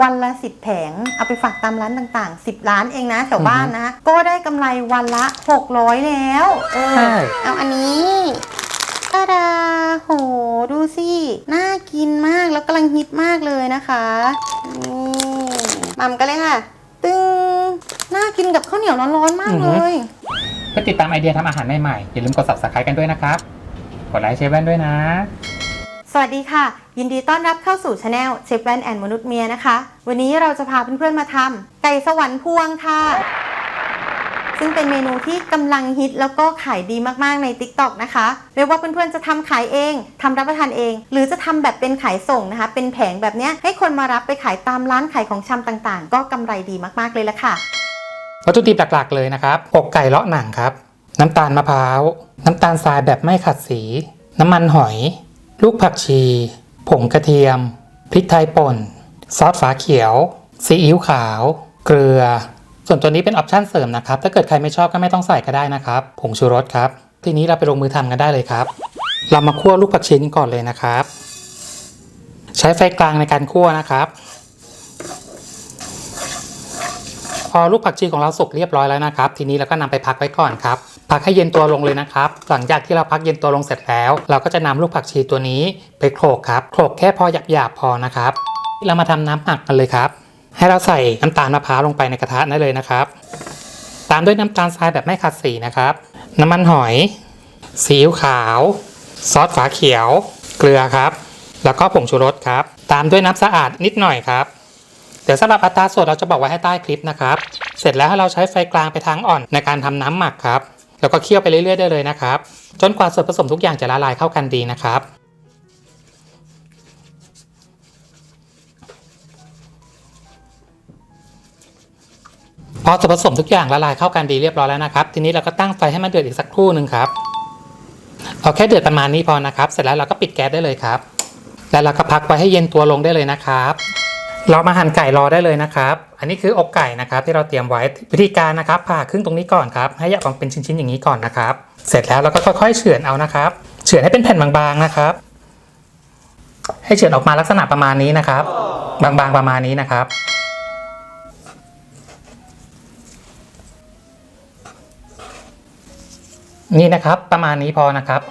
วันละ 10 แผง เอาไปฝากตามร้านต่างๆ 10 ร้านเองนะแถวบ้านนะ ก็ได้กำไรวันละ 600 แล้วเออใช่ เอาอันนี้ตาดาโห ดูสิ น่ากินมากแล้วกำลังฮิตมากเลยนะคะนี่มัมกันเลยค่ะ ตึงน่ากินกับข้าวเหนียวร้อนๆมากเลย เพื่อติดตามไอเดียทำอาหารใหม่ๆอย่าลืมกด subscribe กันด้วยนะครับ กดไลค์เชฟแว่นด้วยนะส วัสดีค่ะ ยินดีต้อนรับเข้าสู่ช anel เชฟแวนแอนมนุษย์เมียนะคะ วันนี้เราจะพาเพื่อนๆมาทำไก่สวรรค์พวงค่ะ ซึ่งเป็นเมนูที่กำลังฮิตแล้วก็ขายดีมากๆใน TikTok นะคะเรียกว่าเพื่อนๆจะทำขายเองทำรับประทานเอง หรือจะทำแบบเป็นขายส่งนะคะ เป็นแผงแบบเนี้ยให้คนมารับไปขายตามร้านขายของชำต่างๆ ก็กำไรดีมากๆเลยละค่ะวัตถุดิบหลักๆเลยนะครับอกไก่เลาะหนังครับ น้ำตาลมะพร้าว น้ำตาลทรายแบบไม่ขัดสี น้ำมันหอย ลูกผักชี ผงกระเทียม พริกไทยป่น ซอสฝาเขียว ซีอิ๊วขาว เกลือ ส่วนตัวนี้เป็นออปชั่นเสริมนะครับ ถ้าเกิดใครไม่ชอบก็ไม่ต้องใส่ก็ได้นะครับ ผงชูรสครับ ทีนี้เราไปลงมือทำกันได้เลยครับ เรามาคั่วลูกผักชีกันก่อนเลยนะครับ ใช้ไฟกลางในการคั่วนะครับ พอลูกผักชีของเราสุกเรียบร้อยแล้วนะครับ ทีนี้เราก็นำไปพักไว้ก่อนครับ พักให้เย็นตัวลงเลยนะครับ หลังจากที่เราพักเย็นตัวลงเสร็จแล้ว เราก็จะนำลูกผักชีตัวนี้ไปโขลกครับโขลกแค่พอหยาบๆพอนะครับ เรามาทำน้ำหมักกันเลยครับ ให้เราใส่น้ำตาลมะพร้าวลงไปในกระทะได้เลยนะครับ ตามด้วยน้ำตาลทรายแบบไม่ขัดสีนะครับ น้ำมันหอย ซีอิ๊วขาว ซอสฝาเขียว เกลือครับ แล้วก็ผงชูรสครับ ตามด้วยน้ำสะอาดนิดหน่อยครับเดี๋ยวสำหรับอัตราส่วนเราจะบอกไว้ให้ใต้คลิปนะครับ เสร็จแล้วให้เราใช้ไฟกลางไปทางอ่อนในการทำน้ำหมักครับ แล้วก็เคี่ยวไปเรื่อยๆได้เลยนะครับ จนกว่าส่วนผสมทุกอย่างจะละลายเข้ากันดีนะครับพอส่วนผสมทุกอย่างละลายเข้ากันดีเรียบร้อยแล้วนะครับ ทีนี้เราก็ตั้งไฟให้มันเดือดอีกสักครู่หนึ่งครับเอาแค่เดือดประมาณนี้พอนะครับ เสร็จแล้วเราก็ปิดแก๊สได้เลยครับ แล้วเราก็พักไว้ให้เย็นตัวลงได้เลยนะครับ เรามาหั่นไก่รอได้เลยนะครับ อันนี้คืออกไก่นะครับที่เราเตรียมไว้วิธีการนะครับผ่าครึ่งตรงนี้ก่อนครับให้แยกออกเป็นชิ้นๆอย่างนี้ก่อนนะครับ เสร็จแล้วเราก็ค่อยๆเฉือนเอานะครับ เฉือนให้เป็นแผ่นบางๆนะครับ ให้เฉือนออกมาลักษณะประมาณนี้นะครับ บางๆประมาณนี้นะครับ นี่นะครับประมาณนี้พอนะครับ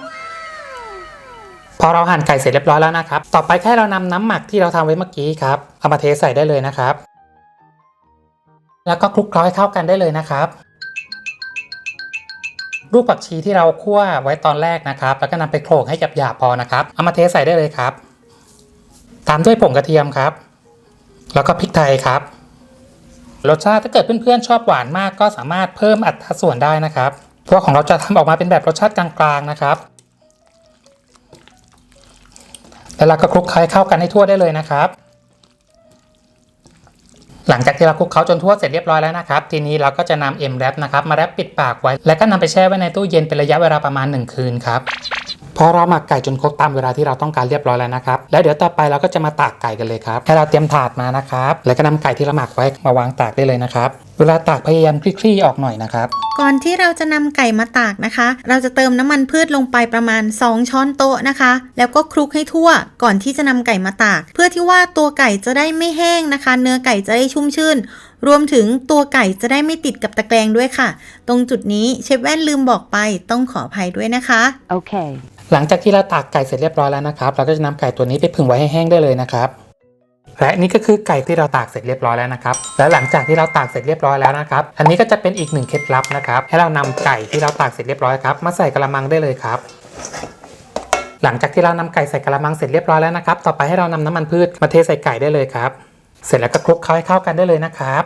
อเราหั่นไก่เสร็จเรียบร้อยแล้วนะครับ ต่อไปแค่เรานำน้ำหมักที่เราทำไว้เมื่อกี้ครับ เอามาเทใส่ได้เลยนะครับ แล้วก็คลุกเคล้าให้เข้ากันได้เลยนะครับลูกผักชีที่เราคั่วไว้ตอนแรกนะครับ แล้วก็นำไปโขลกให้หยาบๆพอนะครับ เอามาเทใส่ได้เลยครับ ตามด้วยผงกระเทียมครับ แล้วก็พริกไทยครับ รสชาติถ้าเกิดเพื่อนๆชอบหวานมากก็สามารถเพิ่มอัตราส่วนได้นะครับพราะของเราจะทำออกมาเป็นแบบรสชาติกลางๆนะครับ แล้วเราก็คลุกเคล้าให้เข้ากันให้ทั่วได้เลยนะครับ หลังจากที่เราคลุกเคล้าจนทั่วเสร็จเรียบร้อยแล้วนะครับ ทีนี้เราก็จะนำเอ็มแรปนะครับมาแรปปิดปากไว้ แล้วก็นำไปแช่ไว้ในตู้เย็นเป็นระยะเวลาประมาณ 1 คืนครับพอเราหมักไก่จนครบตามเวลาที่เราต้องการเรียบร้อยแล้วนะครับ แล้วเดี๋ยวต่อไปเราก็จะมาตากไก่กันเลยครับ ให้เราเตรียมถาดมานะครับ แล้วก็นำไก่ที่เราหมักไว้มาวางตากได้เลยนะครับ เวลาตากพยายามคลี่ๆออกหน่อยนะครับ ก่อนที่เราจะนำไก่มาตากนะคะ เราจะเติมน้ำมันพืชลงไปประมาณ 2 ช้อนโต๊ะนะคะ แล้วก็คลุกให้ทั่วก่อนที่จะนำไก่มาตาก เพื่อที่ว่าตัวไก่จะได้ไม่แห้งนะคะ เนื้อไก่จะได้ชุ่มชื่น รวมถึงตัวไก่จะได้ไม่ติดกับตะแกรงด้วยค่ะ ตรงจุดนี้เชฟแว่นลืมบอกไปต้องขออภัยด้วยนะคะ Okay. หลังจากที่เราตากไก่เสร็จเรียบร้อยแล้วนะครับ เราก็จะนำไก่ตัวนี้ไปผึ่งไว้ให้แห้งได้เลยนะครับ และนี่ก็คือไก่ที่เราตากเสร็จเรียบร้อยแล้วนะครับ และหลังจากที่เราตากเสร็จเรียบร้อยแล้วนะครับ อันนี้ก็จะเป็นอีกหนึ่งเคล็ดลับนะครับ ให้เรานำไก่ที่เราตากเสร็จเรียบร้อยครับ มาใส่กระมังได้เลยครับหลังจากที่เรานำไก่ใส่กระมังเสร็จเรียบร้อยแล้วนะครับ ต่อไปให้เรานำน้ำมันพืชมาเทใส่ไก่ได้เลยครับ เสร็จแล้วก็คลุกเคล้าให้เข้ากันได้เลยนะครับ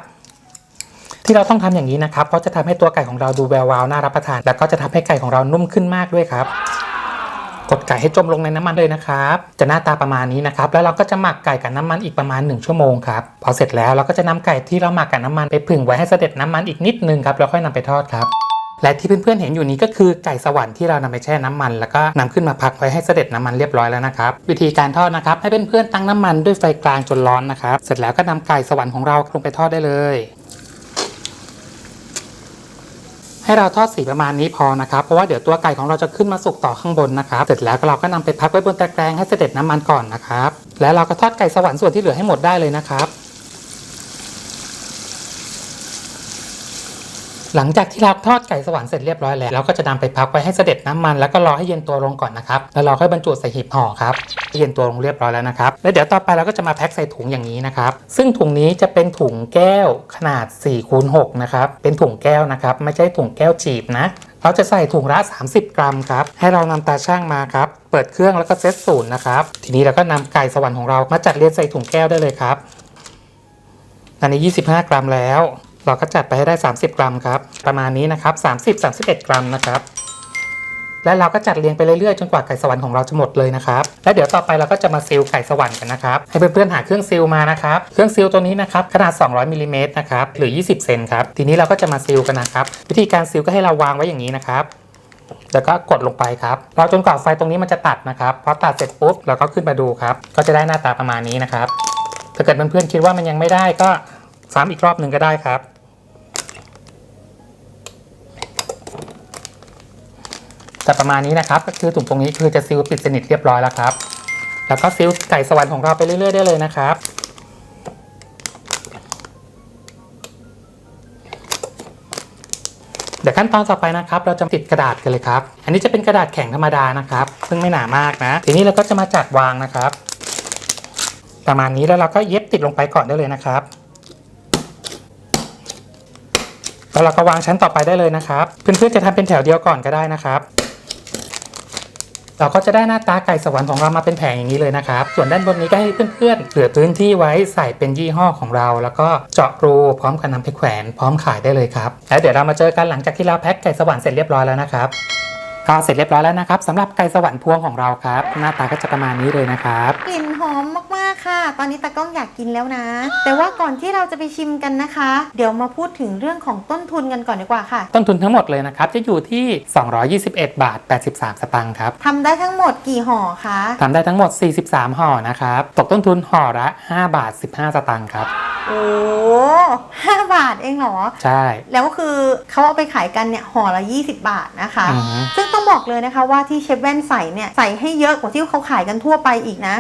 ที่เราต้องทำอย่างนี้นะครับ เพราะจะทำให้ตัวไก่ของเราดูแวววาวน่ารับประทาน แล้วก็จะทำให้ไก่ของเรานุ่มขึ้นมากด้วยครับ กดไก่ให้จมลงในน้ำมันเลยนะครับ จะหน้าตาประมาณนี้นะครับ แล้วเราก็จะหมักไก่กับน้ำมันอีกประมาณ 1 ชั่วโมงครับ พอเสร็จแล้วเราก็จะนำไก่ที่เราหมักกับน้ำมันไปผึ่งไว้ให้เสด็จน้ำมันอีกนิดนึงครับ แล้วค่อยนำไปทอดครับ และที่เพื่อนๆเห็นอยู่นี้ก็คือไก่สวรรค์ที่เรานำไปแช่น้ำมัน แล้วก็นำขึ้นมาพักไว้ให้เสด็จน้ำมันเรียบร้อยแล้วนะครับ วิธีการทอดนะครับ ให้เพื่อนๆตั้งน้ำมันด้วยไฟกลางจนร้อนนะครับ เสร็จแล้วก็นำไก่สวรรค์ของเราลงไปทอดได้เลย ให้เราทอดสีประมาณนี้พอนะครับ เพราะว่าเดี๋ยวตัวไก่ของเราจะขึ้นมาสุกต่อข้างบนนะครับ เสร็จแล้วเราก็นำไปพักไว้บนตะแกรงให้เสด็จน้ำมันก่อนนะครับ แล้วเราก็ทอดไก่สวรรค์ส่วนที่เหลือให้หมดได้เลยนะครับ หลังจากที่เราทอดไก่สวรรค์เสร็จเรียบร้อยแล้วเราก็จะนำไปพักไว้ให้เสด็จน้ำมันแล้วก็รอให้เย็นตัวลงก่อนนะครับแล้วเราค่อยบรรจุใส่หีบห่อครับเย็นตัวลงเรียบร้อยแล้วนะครับแล้วเดี๋ยวต่อไปเราก็จะมาแพ็คใส่ถุงอย่างนี้นะครับซึ่งถุงนี้จะเป็นถุงแก้วขนาด4คูณ6นะครับเป็นถุงแก้วนะครับไม่ใช่ถุงแก้วจีบนะเราจะใส่ถุงละ 30 กรัมครับ ให้เรานำตาช่างมาครับ เปิดเครื่องแล้วก็เซตศูนย์นะครับ ทีนี้เราก็นำไก่สวรรค์ของเรามาจัดเรียงใส่ถุงแก้วได้เลยครับ อันนี้ 25 กรัมแล้ว เราก็จัดไปให้ได้ 30 กรัมครับ ประมาณนี้นะครับ30-31 กรัมนะครับและเราก็จัดเรียงไปเรื่อยๆจนกว่าไก่สวรรค์ของเราจะหมดเลยนะครับและเดี๋ยวต่อไปเราก็จะมาซีลไก่สวรรค์กันนะครับให้เพื่อนๆหาเครื่องซีลมานะครับเครื่องซีลตัวนี้นะครับขนาด 200มิลลิเมตรนะครับหรือ 20 เซนครับทีนี้เราก็จะมาซีลกันนะครับวิธีการซีลก็ให้เราวางไว้อย่างนี้นะครับแล้วก็กดลงไปครับเรอจนกว่าไฟตรงนี้มันจะตัดนะครับพอตัดเสร็จปุ๊บเราก็ขึ้นมาดูครับก็จะได้หน้าตาประมาณนี้นะครับถ้าเกิดเพื่อนๆคิดว่ามันยังไม่ได้ก็ซ้ำอีกรอบหนึ่งก็ได้ครับ แต่ประมาณนี้นะครับ ก็คือถุงตรงนี้คือจะซีลปิดสนิทเรียบร้อยแล้วครับ แล้วก็ซีลไก่สวรรค์ของเราไปเรื่อย ๆ ได้เลยนะครับเดี๋ยวขั้นตอนต่อไปนะครับ เราจะติดกระดาษกันเลยครับ อันนี้จะเป็นกระดาษแข็งธรรมดานะครับ ซึ่งไม่หนามากนะ ทีนี้เราก็จะมาจัดวางนะครับ ประมาณนี้แล้วเราก็เย็บติดลงไปก่อนได้เลยนะครับ แล้วเราก็วางชั้นต่อไปได้เลยนะครับ เพื่อนๆจะทำเป็นแถวเดียวก่อนก็ได้นะครับ เราก็จะได้หน้าตาไก่สวรรค์ของเรามาเป็นแผงอย่างนี้เลยนะครับ ส่วนด้านบนนี้ก็ให้เพื่อนๆเหลือพื้นที่ไว้ใส่เป็นยี่ห้อของเรา แล้วก็เจาะรูพร้อมกับนำไปแขวน พร้อมขายได้เลยครับแล้วเดี๋ยวเรามาเจอกันหลังจากที่เราแพ็คไก่สวรรค์เสร็จเรียบร้อยแล้วนะครับ ก็เสร็จเรียบร้อยแล้วนะครับสำหรับไก่สวรรค์พวงของเราครับ หน้าตาก็จะประมาณนี้เลยนะครับ กลิ่นหอมมากๆค่ะ ตอนนี้ตากล้องอยากกินแล้วนะ แต่ว่าก่อนที่เราจะไปชิมกันนะคะ เดี๋ยวมาพูดถึงเรื่องของต้นทุนกันก่อนดีกว่าค่ะต้นทุนทั้งหมดเลยนะครับ จะอยู่ที่ 221 บาท 83 สตางค์ครับทำได้ทั้งหมดกี่ห่อคะทำได้ทั้งหมด 43 ห่อนะครับตกต้นทุนห่อละ 5 บาท 15 สตางค์ครับโอ้ห้าบาทเองเหรอ ใช่ แล้วคือเขาเอาไปขายกันเนี่ยห่อละ 20 บาทนะคะอือฮึซึ่ง ต้องบอกเลยนะคะว่าที่เชฟแว่นใส่เนี่ยใส่ให้เยอะกว่าที่เขาขายกันทั่วไปอีกนะ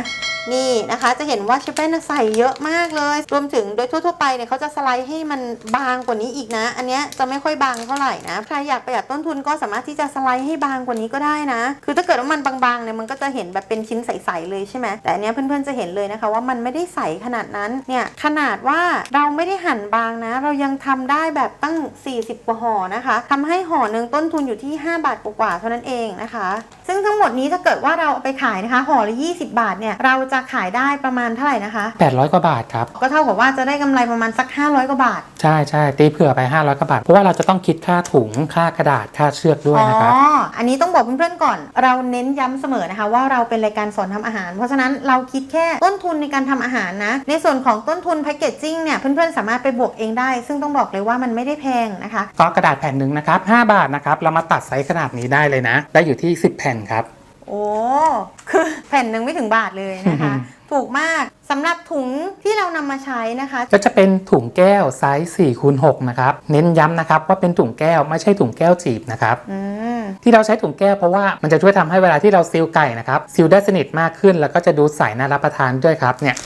นี่นะคะจะเห็นว่าเชฟแว่นใส่เยอะมากเลย รวมถึงโดยทั่วๆไปเนี่ยเขาจะสไลด์ให้มันบางกว่านี้อีกนะ อันเนี้ยจะไม่ค่อยบางเท่าไหร่นะใครอยากประหยัดต้นทุนก็สามารถที่จะสไลด์ให้บางกว่านี้ก็ได้นะ คือถ้าเกิดว่ามันบางๆเนี่ยมันก็จะเห็นแบบเป็นชิ้นใสๆเลยใช่ไหมแต่อันเนี้ยเพื่อนๆจะเห็นเลยนะคะ ว่ามันไม่ได้ใสขนาดนั้นเนี่ยขนาดว่าเราไม่ได้หั่นบางนะ เรายังทำได้แบบตั้ง 40 กว่าห่อนะคะทำให้ห่อหนึ่งต้นทุนอยู่ที่ 5 บาทกว่าๆเท่านั้นเองนะคะ ซึ่งทั้งหมดนี้ถ้าเกิดว่าเราเอาไปขายนะคะห่อละ20 บาทเนี่ยเราจะขายได้ประมาณเท่าไหร่นะคะ 800 กว่าบาทครับ ก็เท่ากับว่าจะได้กำไรประมาณสัก 500 กว่าบาท ใช่ใช่ตีเผื่อไป 500 กว่าบาท เพราะว่าเราจะต้องคิดค่าถุงค่ากระดาษค่าเชือกด้วยนะครับอ๋ออันนี้ต้องบอกเพื่อนๆก่อน เราเน้นย้ำเสมอนะคะ ว่าเราเป็นรายการสอนทำอาหาร เพราะฉะนั้นเราคิดแค่ต้นทุนในการทำอาหารนะ ในส่วนของต้นทุนแพคเกจจิ้งเนี่ยเพื่อนๆสามารถไปบวกเองได้ ซึ่งต้องบอกเลยว่ามันไม่ได้แพงนะคะก็กระดาษแผ่นหนึ่งนะครับ5บาทนะครับเรามาตัดไซส์ขนาดนี้ได้เลยนะ ได้อยู่ที่ 10 แผ่นครับ โอ้คือแผ่นหนึ่งไม่ถึงบาทเลยนะคะ ถูกมากสำหรับถุงที่เรานำมาใช้นะคะ ก็จะเป็นถุงแก้วไซส์4คูณ6นะครับ เน้นย้ำนะครับว่าเป็นถุงแก้วไม่ใช่ถุงแก้วจีบนะครับอืมที่เราใช้ถุงแก้วเพราะว่ามันจะช่วยทำให้เวลาที่เราซีลไก่นะครับซีลได้สนิทมากขึ้น แล้วก็จะดูใสน่ารับประทานด้วยครับเนี่ย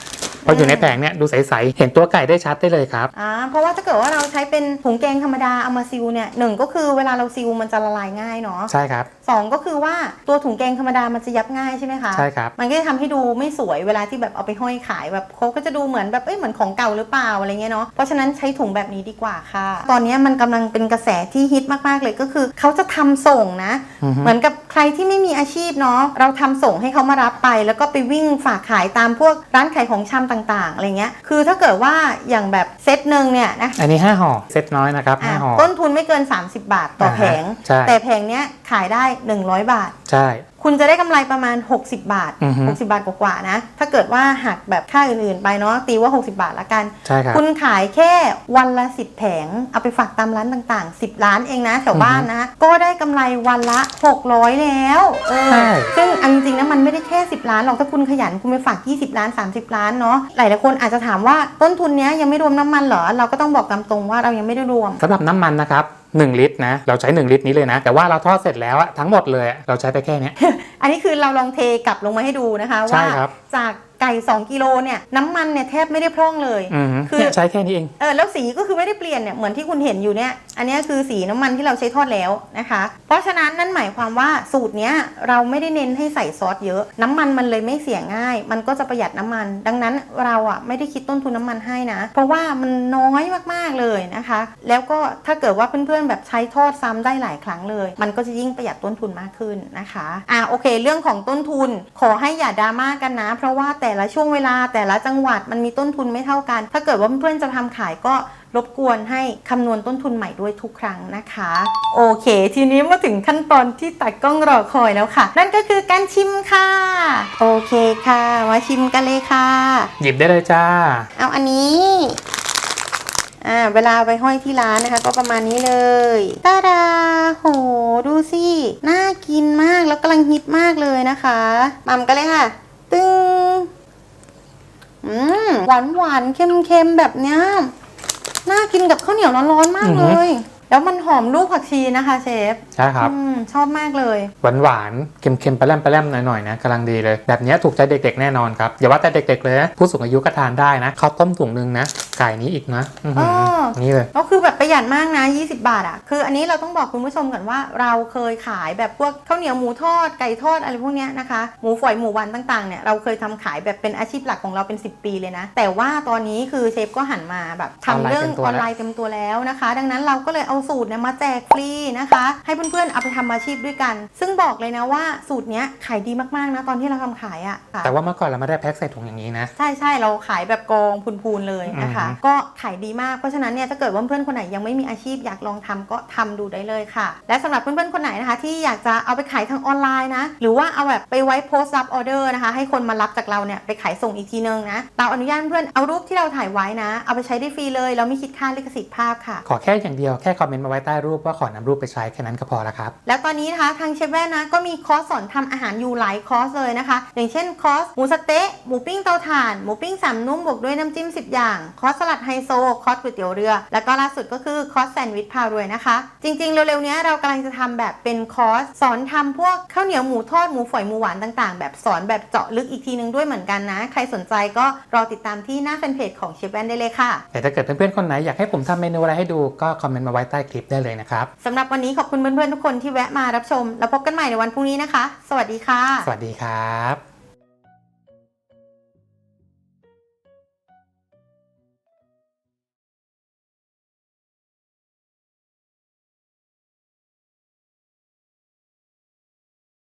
พออยู่ในแผงเนี่ยดูใสๆเห็นตัวไก่ได้ชัดได้เลยครับอ่าเพราะว่าถ้าเกิดว่าเราใช้เป็นถุงแกงธรรมดาเอามาซิลเนี่ยหนึ่งก็คือเวลาเราซิลมันจะละลายง่ายเนาะใช่ครับสองก็คือว่าตัวถุงแกงธรรมดามันจะยับง่ายใช่ไหมคะใช่ครับมันก็จะทำให้ดูไม่สวยเวลาที่แบบเอาไปห้อยขายแบบเขาก็จะดูเหมือนแบบเอ้ยเหมือนของเก่าหรือเปล่าอะไรเงี้ยเนาะเพราะฉะนั้นใช้ถุงแบบนี้ดีกว่าค่ะ ตอนนี้มันกำลังเป็นกระแสที่ฮิตมากๆเลยก็คือเขาจะทำส่งนะ อือฮึ เหมือนกับใครที่ไม่มีอาชีพเนาะเราทำส่งให้เขามารับไป แล้วก็ไปวิ่งฝากขายตามพวกร้านขายของชำต่างๆอะไรเงี้ยคือถ้าเกิดว่าอย่างแบบเซตหนึ่งเนี่ยนะอันนี้ 5ห่อเซตน้อยนะครับอะ5ห่อต้นทุนไม่เกิน 30 บาทต่อแผงใช่แต่แผงเนี้ยขายได้ 100 บาทใช่ คุณจะได้กำไรประมาณ 60 บาทอือฮึ60 บาทกว่าๆนะ ถ้าเกิดว่าหักแบบค่าอื่นๆไปเนาะตีว่า 60 บาทละกันใช่ครับคุณขายแค่วันละ 10 แผง เอาไปฝากตามร้านต่างๆ 10ร้านเองนะแถวบ้านนะ ก็ได้กำไรวันละ 600 แล้วเออใช่ซึ่งเอาจริงๆนะมันไม่ได้แค่ 10 ล้านหรอกถ้าคุณขยันคุณไปฝาก 20 ล้าน 30 ล้านเนาะหลายๆคนอาจจะถามว่าต้นทุนเนี้ยยังไม่รวมน้ำมันเหรอเราก็ต้องบอกตามตรงว่าเรายังไม่ได้รวมสำหรับน้ำมันนะครับ 1 ลิตรนะ เราใช้ 1 ลิตรนี้เลยนะ แต่ว่าเราทอดเสร็จแล้วอะทั้งหมดเลยอะเราใช้ไปแค่เนี้ยอันนี้คือเราลองเทกลับลงมาให้ดูนะคะใช่ว่าครับจาก ไก่ 2 กิโลเนี่ยน้ำมันเนี่ยแทบไม่ได้พร่องเลยอืมคือเนี่ยใช้แค่นี้เองเออแล้วสีก็คือไม่ได้เปลี่ยนเนี่ยเหมือนที่คุณเห็นอยู่เนี่ยอันเนี้ยคือสีน้ำมันที่เราใช้ทอดแล้วนะคะ เพราะฉะนั้นนั่นหมายความว่าสูตรเนี้ยเราไม่ได้เน้นให้ใส่ซอสเยอะ น้ำมันมันเลยไม่เสียง่าย มันก็จะประหยัดน้ำมัน ดังนั้นเราอะไม่ได้คิดต้นทุนน้ำมันให้นะ เพราะว่ามันน้อยมากๆเลยนะคะ แล้วก็ถ้าเกิดว่าเพื่อนๆแบบใช้ทอดซ้ำได้หลายครั้งเลย มันก็จะยิ่งประหยัดต้นทุนมากขึ้นนะคะอะโอเค เรื่องของต้นทุนขอให้อย่าดราม่ากันนะ เพราะว่าแต่ละช่วงเวลาแต่ละจังหวัดมันมีต้นทุนไม่เท่ากัน ถ้าเกิดว่าเพื่อนๆจะทำขายก็รบกวนให้คำนวณต้นทุนใหม่ด้วยทุกครั้งนะคะ โอเค ทีนี้มาถึงขั้นตอนที่ตัดกล้องรอคอยแล้วค่ะ นั่นก็คือการชิมค่ะ โอเคค่ะ มาชิมกันเลยค่ะ หยิบได้เลยจ้า เอาอันนี้อ่าเวลาไปห้อยที่ร้านนะคะ ก็ประมาณนี้เลยตาดาโหดูสิ น่ากินมากแล้วกำลังฮิตมากเลยนะคะมัมกันเลยค่ะ ตึ้ง อืมหวานหวานเค็มเค็มแบบเนี้ย น่ากินกับข้าวเหนียวร้อนๆมากเลย แล้วมันหอมลูกผักชีนะคะเชฟใช่ครับ อืมชอบมากเลย หวานหวานๆเค็มๆปลาแรมปลาแรมหน่อยๆนะกำลังดีเลย แบบเนี้ยถูกใจเด็กๆแน่นอนครับ อย่าว่าแต่เด็กๆเลยนะผู้สูงอายุก็ทานได้นะข้าวต้มถุงนึงนะไก่นี้อีกนะอื้อหือเออ นี่เลย ก็คือแบบประหยัดมากนะ 20 บาทอะ่ะ คืออันนี้เราต้องบอกคุณผู้ชมก่อนว่า เราเคยขายแบบพวกข้าวเหนียวหมูทอดไก่ทอดอะไรพวกเนี้ยนะคะ หมูฝอยหมูหวันต่างๆเนี่ยเราเคยทำขายแบบเป็นอาชีพหลักของเราเป็น 10 ปีเลยนะ แต่ว่าตอนนี้คือเชฟก็หันมาแบบทำเรื่องออนไลน์เต็มตัวแล้วนะคะ ดังนั้นเราก็เลยเอาสูตรเนี่ยมาแจกฟรีนะคะ ให้เพื่อนๆเอาไปทำอาชีพด้วยกัน ซึ่งบอกเลยนะว่าสูตรเนี้ยขายดีมากๆนะตอนที่เราทำขายอะ่ะแต่ว่าเมื่อก่อนเราไม่ได้แพ็คใส่ถุงอย่างนี้นะใช่ใช่เราขายแบบกองพูนๆเลยนะคะอือฮึก็ขายดีมากเพราะฉะนั้นเนี่ยถ้าเกิดว่าเพื่อนคนไหนยังไม่มีอาชีพอยากลองทำก็ทำดูได้เลยค่ะ และสำหรับเพื่อนๆคนไหนนะคะ ที่อยากจะเอาไปขายทางออนไลน์นะหรือว่าเอาแบบไปไว้โพสต์รับออเดอร์นะคะ ให้คนมารับจากเราเนี่ยไปขายส่งอีกทีนึงนะเราอนุญาตเพื่อนเอารูปที่เราถ่ายไว้นะ เอาไปใช้ได้ฟรีเลย เราไม่คิดค่าลิขสิทธิ์ภาพค่ะ ขอแค่อย่างเดียวแค่คอมเมนต์มาไว้ใต้รูปว่าขอนำรูปไปใช้แค่นั้นก็พอแล้วครับ แล้วตอนนี้นะคะทางเชฟแว่นนะก็มีคอร์สสอนทำอาหารอยู่หลายคอร์สเลยนะคะ อย่างเช่นคอร์สหมูสะเต๊ะหมูปิ้งเตาถ่านหมูปิ้งสามนุ่มบวกด้วยน้ำจิ้ม 10 อย่าง คอร์สสลัดไฮโซคอร์สก๋วยเตี๋ยวเรือ แล้วก็ล่าสุดก็คือคอร์สแซนด์วิชพารวยนะคะ จริงๆ เร็วๆเนี้ยเรากำลังจะทำแบบเป็นคอร์สสอนทำพวกข้าวเหนียวหมูทอดหมูฝอยหมูหวานต่างๆ แบบสอนแบบเจาะลึกอีกทีนึงด้วยเหมือนกันนะ ใครสนใจก็รอติดตามที่หน้าแฟนเพจของเชฟแว่นได้เลยค่ะแต่ถ้าเกิดเพื่อนๆคนไหนอยากให้ผมทำเมนูอะไรให้ดูก็คอมเมนต์มาไว้ใต้คลิปได้เลยนะครับสำหรับวันนี้ขอบคุณเพื่อนๆทุกคนที่แวะมารับชม แล้วพบกันใหม่ในวันพรุ่งนี้นะคะ สวัสดีค่ะ สวัสดีครับ